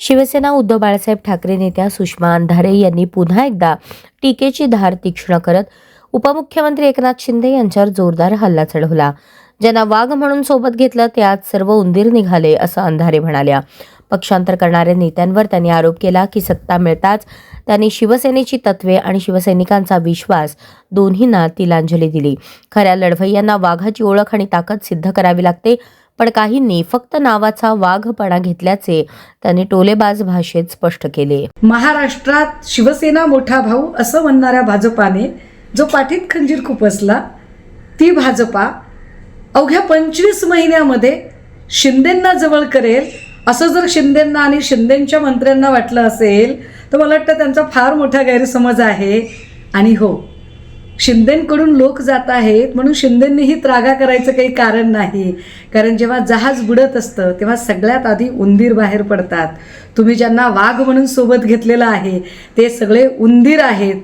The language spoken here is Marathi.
शिवसेना उद्धव बाळासाहेब ठाकरे नेत्या सुषमा अंधारे यांनी पुन्हा एकदा टीकेची धार तीक्ष्ण करत उपमुख्यमंत्री एकनाथ शिंदे यांच्यावर जोरदार हल्ला चढवला. ज्यांना वाघ म्हणून सोबत घेतलं त्यात सर्व उंदीर निघाले असं अंधारे म्हणाल्या. पक्षांतर करणाऱ्या नेत्यांवर त्यांनी आरोप केला की सत्ता मिळताच त्यांनी शिवसेनेची तत्वे आणि शिवसैनिकांचा विश्वास दोन्हींना तिलांजली दिली. खऱ्या लढवय्यांना वाघाची ओळख आणि ताकद सिद्ध करावी लागते पण काहींनी फक्त नावाचा वाघपणा घेतल्याचे त्यांनी टोलेबाज भाषेत स्पष्ट केले. महाराष्ट्रात शिवसेना मोठा भाऊ असं म्हणणाऱ्या भाजपाने जो पाठीत खंजीर खुपसला ती भाजपा अवघ्या पंचवीस महिन्यामध्ये शिंदेंना जवळ करेल. असं जर शिंदेंना आणि शिंदेंच्या मंत्र्यांना वाटलं असेल तर मला वाटतं त्यांचा फार मोठा गैरसमज आहे. आणि हो शिंदेंकडून लोक जात आहेत म्हणून शिंदेंनीही त्रागा करायचं काही कारण नाही. कारण जेव्हा जहाज बुडत असतं तेव्हा सगळ्यात आधी उंदीर बाहेर पडतात. तुम्ही ज्यांना वाघ म्हणून सोबत घेतलेलं आहे ते सगळे उंदीर आहेत.